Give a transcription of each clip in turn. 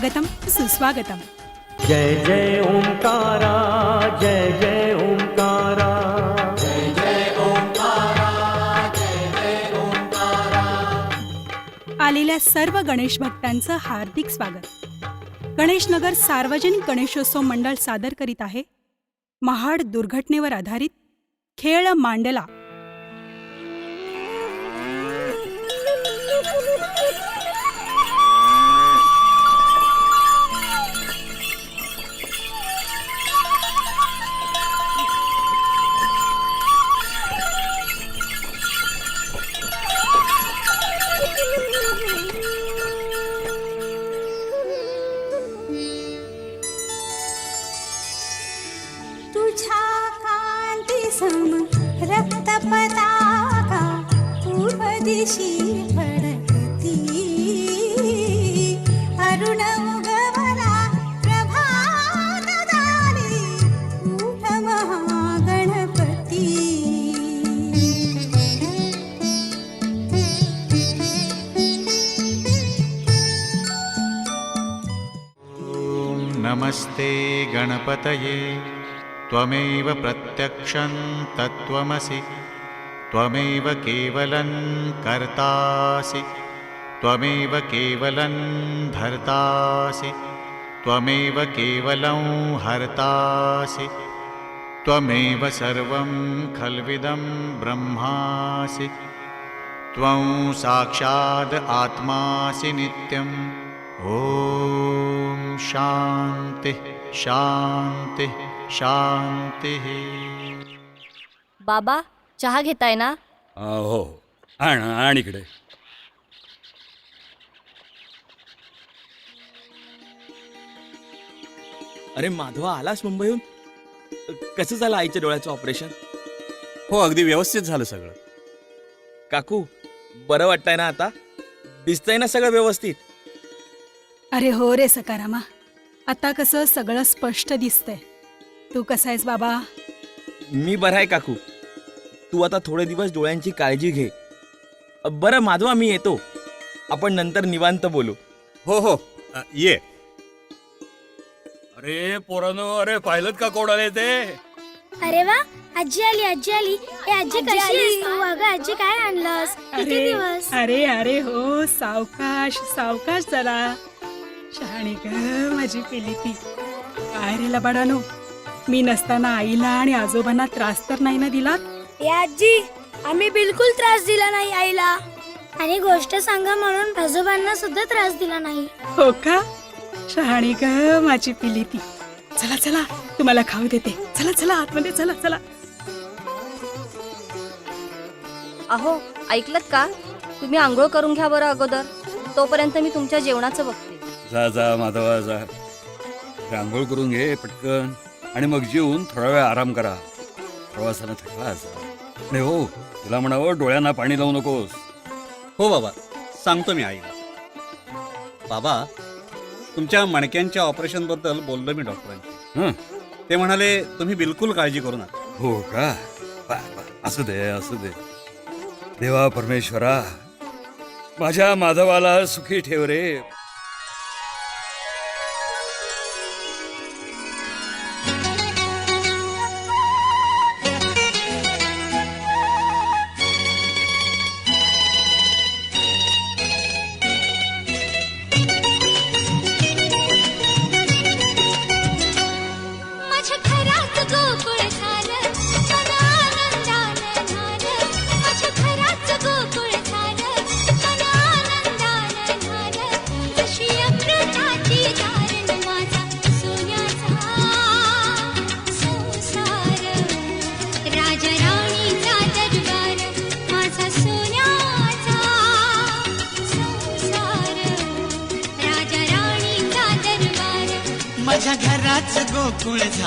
स्वागतम सुस्वागतम। जय जय ओंकारा जय जय ओंकारा। आलेल्या सर्व गणेश भक्तांचं हार्दिक स्वागत. गणेशनगर सार्वजनिक गणेशोत्सव मंडळ सादर करीत आहे. महाड दुर्घटनेवर आधारित खेळ मांडला नमस्ते गणपतये। त्वमेव प्रत्यक्षं तत्त्वमसि। त्वमेव केवलं कर्तासि। त्वमेव केवलं धर्तासि। त्वमेव केवलं हर्तासि। त्वमेव सर्वं खल्विदं ब्रह्मासि। त्वं साक्षाद् आत्मासि नित्यम् ॐ शान्तिः शान्तिः शान्तिः बाबा चहा घेताय ना? आ, हो. आण आण इकडे. अरे माधवा आलास मुंबईहून? कसं झालं आईच्या डोळ्याचं ऑपरेशन? हो अगदी व्यवस्थित झालं सगळं. काकू बरं वाटतंय ना आता? दिसतंय ना सगळं व्यवस्थित? अरे हो रे सकारामा. आता कसं सगळं स्पष्ट दिसतंय. तू कसा आहेस बाबा? मी बरं आहे काकू. तू आता थोडे दिवस डोळ्यांची काळजी घे. बरं माधवा मी येतो. आपण नंतर निवांत बोलू. हो हो. अ, ये. अरे पोरानो अरे पाहिलं का कोण आले ते अरे वा आजी आली आजी आली. ए आजी कशी आहेस तू? अगं आजी काय आणलंस? किती अरे दिवस? अरे अरे हो सावकाश सावकाश जरा. शहाणी ग माझी पिली ती काय रे लबाडानो? मी नसताना आईला आणि आजोबांना त्रास तर नाही ना दिला ए आजी आम्ही बिलकुल त्रास दिला नाही आईला. आणि गोष्ट सांगा म्हणून आजोबांना सुद्धा त्रास दिला नाही. हो का? शहाणी ग माझी पिली ती चला चला तुम्हाला खाऊ देते. चला चला आतमध्ये चला चला. अहो ऐकलत का? तुम्ही आंघोळ करून घ्या बरं अगोदर. तोपर्यंत मी तुमच्या जेवणाचं बघते. जा जा माधवा जा. रांगोळ करून घे पटकन. आणि मग जेवून थोडा वेळ आराम करा. प्रवासानं थकला असा आणि हो तुला म्हणावं डोळ्यांना पाणी लावू नकोस. हो बाबा. सांगतो मी आईला. बाबा तुमच्या मणक्यांच्या ऑपरेशनबद्दल बोललो मी डॉक्टरांशी. हं. ते म्हणाले तुम्ही बिलकुल काळजी करू नका. हो का? बर, बर. असू दे असू दे. देवा परमेश्वरा माझ्या माधवाला सुखी ठेव रे.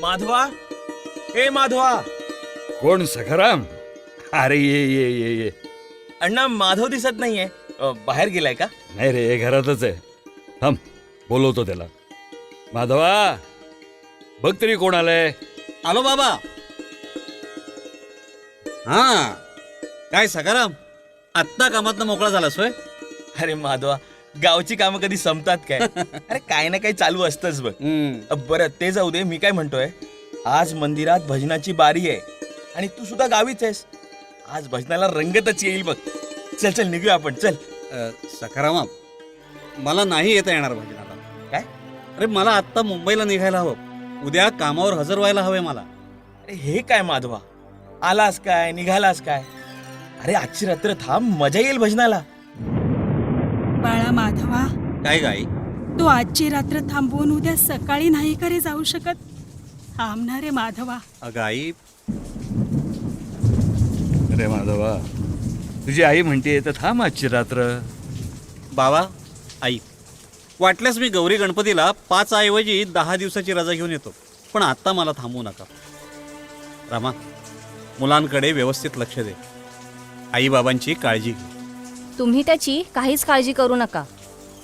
माधवा? ए माधवा! कोण सखाराम? अरे ये ये ये ये. अण्णा माधव दिसत नाहीये. अ, बाहेर गेलाय का? नाही रे घरातच आहे. थांब बोलवतो त्याला. माधवा बघ तरी कोण आलंय. आलो बाबा. हा काय सकाराम आत्ता कामातनं मोकळा झालास होय? अरे माधवा गावची कामं कधी संपतात काय? अरे काही ना काही चालू असतंच बघ. हम्म. बरं ते जाऊ दे मी काय म्हणतोय? आज मंदिरात भजनाची बारी आहे आणि तू सुद्धा गावीच आहेस. आज भजनाला रंगतच येईल बघ. चल चल निघूया आपण. चल. अ, सखारामा मला नाही येता येणार भजनाला. काय? अरे मला आत्ता मुंबईला निघायला हवं. उद्या कामावर हजर व्हायला हवे मला. अरे हे काय माधवा? आलास काय? निघालास काय? अरे आजची रात्र थांब मजा येईल भजनाला. बाळा माधवा. काय गाई? तू आजची रात्र थांबवून उद्या सकाळी नाही करे जाऊ शकत? थांबणार रे माधवा. अगं आई. अरे माधवा तुझी आई म्हणते तर थांब आजची रात्र. बाबा आई. वाटल्यास मी गौरी गणपतीला पाच ऐवजी दहा दिवसाची रजा घेऊन येतो. पण आत्ता मला थांबवू नका. रामा मुलांकडे व्यवस्थित लक्ष दे. आईबाबांची काळजी घे. तुम्ही त्याची काहीच काळजी करू नका.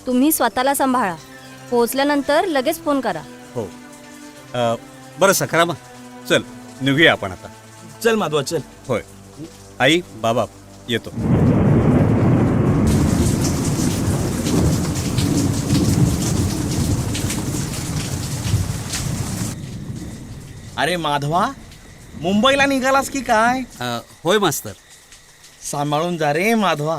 तुम्ही स्वतःला सांभाळा. पोहोचल्यानंतर लगेच फोन करा. हो. अ, बरं सखारामा चल निघूया आपण आता. चल माधवा चल. होय. आई बाबा येतो. अरे माधवा मुंबईला निघालास की काय? अ, होय मास्तर. सांभाळून जा रे माधवा.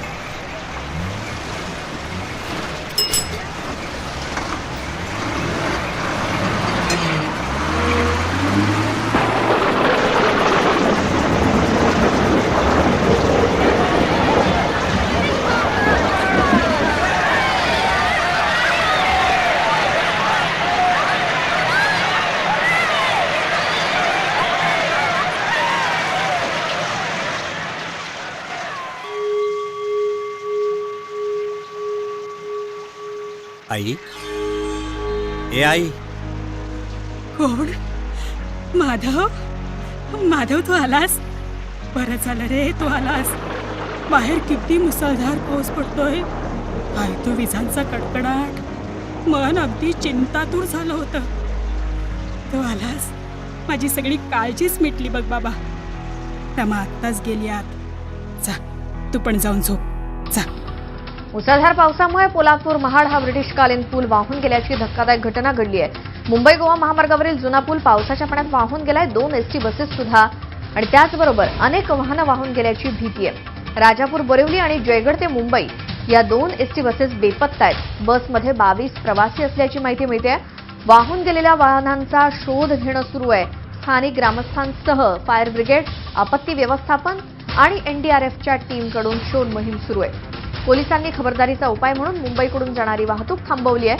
आई? ए आई. कोण? माधव? माधव तू आलास? बरं झालं रे तू आलास. बाहेर किती मुसळधार पाऊस पडतोय. ऐकतो विजांचा कडकडाट. मन अगदी चिंतातूर झालं होतं. तू आलास? माझी सगळी काळजीच मिटली बघ बाबा. रमा आत्ताच गेली आत. जा तू पण जाऊन झोप. जा. मुसळधार पावसामुळे पोलादपूर महाड हा ब्रिटिशकालीन पूल वाहून गेल्याची धक्कादायक घटना घडली आहे. मुंबई गोवा महामार्गावरील जुना पूल पावसाच्या पाण्यात वाहून गेलाय. दोन एसटी बसेस सुद्धा आणि त्याचबरोबर अनेक वाहनं वाहून गेल्याची भीती आहे. राजापूर बोरिवली आणि जयगड ते मुंबई या दोन एसटी बसेस बेपत्ता आहेत. बसमध्ये बावीस प्रवासी असल्याची माहिती मिळते. वाहून गेलेल्या वाहनांचा शोध घेणं सुरू आहे. स्थानिक ग्रामस्थांसह फायर ब्रिगेड आपत्ती व्यवस्थापन आणि एनडीआरएफच्या टीमकडून शोध मोहीम सुरू आहे. पोलिसांनी खबरदारीचा उपाय म्हणून मुंबईकडून जाणारी वाहतूक थांबवली आहे.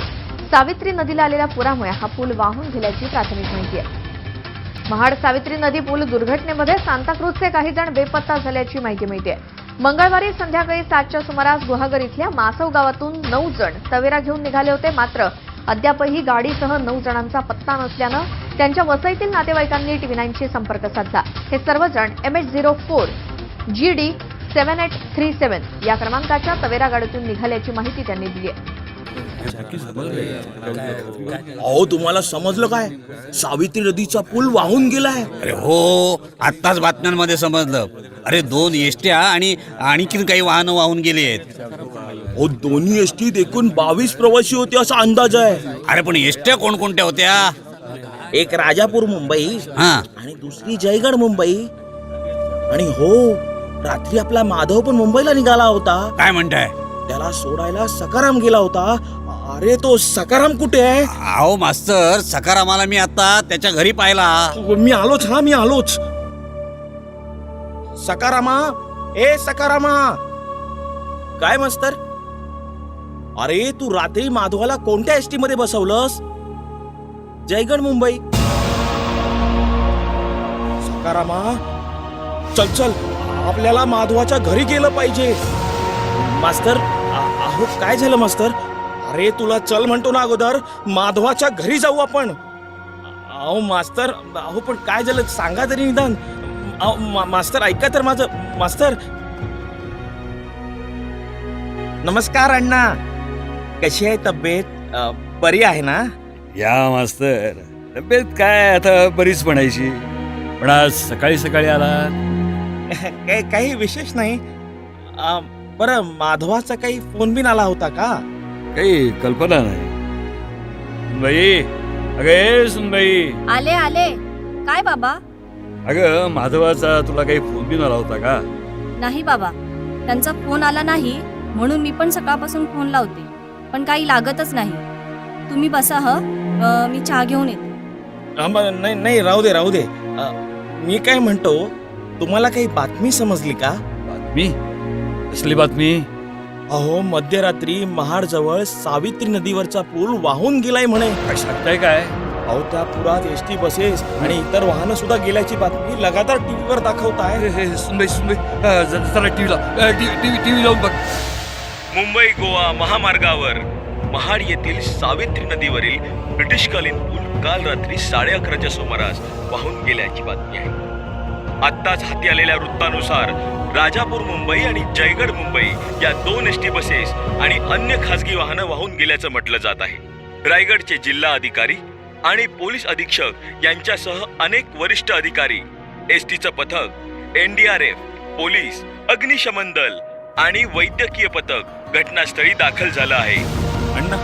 सावित्री नदीला आलेल्या पुरामुळे हा पूल वाहून गेल्याची प्राथमिक माहिती आहे. महाड सावित्री नदी पूल दुर्घटनेमध्ये सांताक्रूजचे काही जण बेपत्ता झाल्याची माहिती मिळते. मंगळवारी संध्याकाळी सातच्या सुमारास गुहागर इथल्या मासव गावातून नऊ जण तवेरा घेऊन निघाले होते. मात्र अद्यापही गाडीसह नऊ जणांचा पत्ता नसल्यानं त्यांच्या वसईतील नातेवाईकांनी टीव्ही नाईनशी संपर्क साधला. हे सर्वजण M H zero four G D seven eight three seven या क्रमांकाच्या तवेरा गाडीतून निघाल्याची माहिती त्यांनी दिली आहे. अहो तुम्हाला समजलं काय? सावित्री नदीचा पूल वाहून गेलाय. अरे हो आत्ताच बातम्यांमध्ये समजलं. अरे दोन एसट्या आणि आणखीन काही वाहनं वाहून गेली आहेत. अहो दोन्ही एसटीत एकूण बावीस प्रवासी होते असा अंदाज आहे. अरे पण एसट्या कोणकोणत्या होत्या? एक राजापूर मुंबई हा. आणि दुसरी जयगड मुंबई. आणि हो रात्री आपला माधव पण मुंबईला निघाला होता. काय म्हणताय? त्याला सोडायला सकाराम गेला होता. अरे तो सकाराम कुठे आहे? अहो मास्तर सकारामाला मी आता त्याच्या घरी पाहिला. मी आलोच हा मी आलोच. सकारामा ए सकारामा. काय मस्तर? अरे तू रात्री माधवाला कोणत्या एसटी मध्ये बसवलंस? जयगड मुंबई. सकारामा चल चल. आपल्याला माधवाच्या घरी गेलं पाहिजे. मास्तर अहो काय झालं मास्तर? अरे तुला चल म्हणतो ना अगोदर. माधवाच्या घरी जाऊ आपण. अहो मास्तर अहो पण काय झालं? सांगा तरी निदान. अहो, मा- मास्तर ऐका तर माझं. मास्तर. नमस्कार अण्णा. कशी आहे तब्येत? बरी आहे ना? या मास्तर. तब्येत काय आता बरीच म्हणायची. पण आज सकाळी सकाळी आला काही काही विशेष नाही. अ, बरं माधवाचा काही फोन बिन आला होता का? काही कल्पना नाही. सुनबाई अगे सुनबाई. आले आले. काय बाबा? अगं माधवाचा तुला काही फोन बिन आला होता का? नाही बाबा. त्यांचा फोन आला नाही म्हणून मी पण सकाळपासून फोन लावते. पण काही लागतच नाही. तुम्ही बसा ह. अ, मी चहा घेऊन येते. नाही नाही राहू दे राहू दे. मी काय म्हणतो तुम्हाला काही बातमी समजली का? बातमी? कसली बातमी? अहो मध्यरात्री महाड जवळ सावित्री नदीवरचा पूल वाहून गेलाय म्हणे. काय सांगताय काय? अहो त्या पुरात एस टी बसेस आणि इतर वाहनं सुद्धा गेल्याची बातमी लगातार टीव्हीवर दाखवत आहे हे, सुनबाई सुनबाई. टीव्ही लावून बघ. मुंबई गोवा महामार्गावर महाड येथील सावित्री नदीवरील ब्रिटिशकालीन पूल काल रात्री साडे अकराच्या सुमारास वाहून गेल्याची बातमी आहे. आत्ताच हाती आलेल्या वृत्तानुसार राजापूर मुंबई आणि जयगड मुंबई या दोन एस टी बसेस आणि अन्य खासगी वाहनं वाहून गेल्याचं म्हटलं जात आहे. रायगडचे जिल्हा अधिकारी आणि पोलीस अधीक्षक यांच्यासह अनेक वरिष्ठ अधिकारी एस टीचं पथक एनडीआरएफ पोलीस अग्निशमन दल आणि वैद्यकीय पथक घटनास्थळी दाखल झालं आहे. अण्णा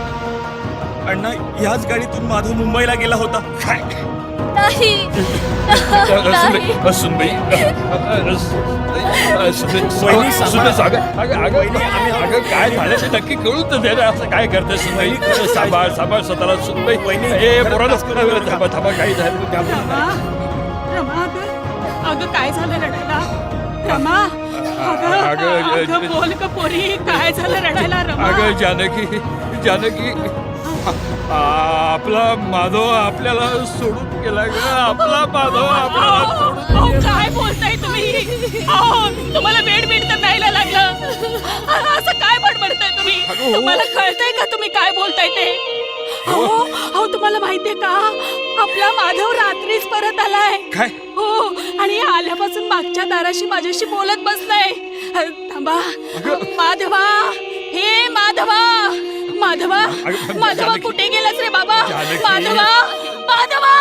अण्णा याच गाडीतून माधव मुंबईला गेला होता. काय? नाही. सुनबाई सुनबाई सांभाळ. वहिनी, आम्ही- अगं काय झालं? ते नक्की कळून तर दे ना असं काय करते सुनबाई सांभाळ सांभाळ स्वतःला. सुनबाई वहिनी, ए खरं पोराला त्रास करू. थांबा थांबा काही झालं? अगं. अगं काय झालं रडायला? रमा अगं अगं, अगं बोल ग पोरी. काय झालं रडायला रमा? अगं जानकी जानकी. आपला माधव आपल्याला सोडून गेला ग. आपला माधव आपल्याला सोडून अहो, गेला. काय बोलताय तुम्ही? अहो तुम्हाला वेड बीड तर प्यायला लागलं. असं काय बडबडताय तुम्ही? हो. तुम्हाला कळतंय का तुम्ही काय बोलताय ते? अहो अहो तुम्हाला माहितीये का? आपला माधव रात्रीच परत आलाय. काय? हो आणि आल्यापासून मागच्या दाराशी माझ्याशी बोलत बसलाय. थांबा. माधवा. हे माधवा. माधवा माधवा. कुठे गेलास रे बाबा. माधवा माधवा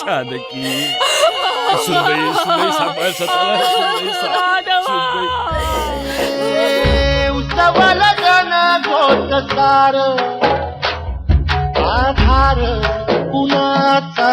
जानकी, सुनबाई सांभाळ स्वतःला उत्सवाल आधार कुणाचा?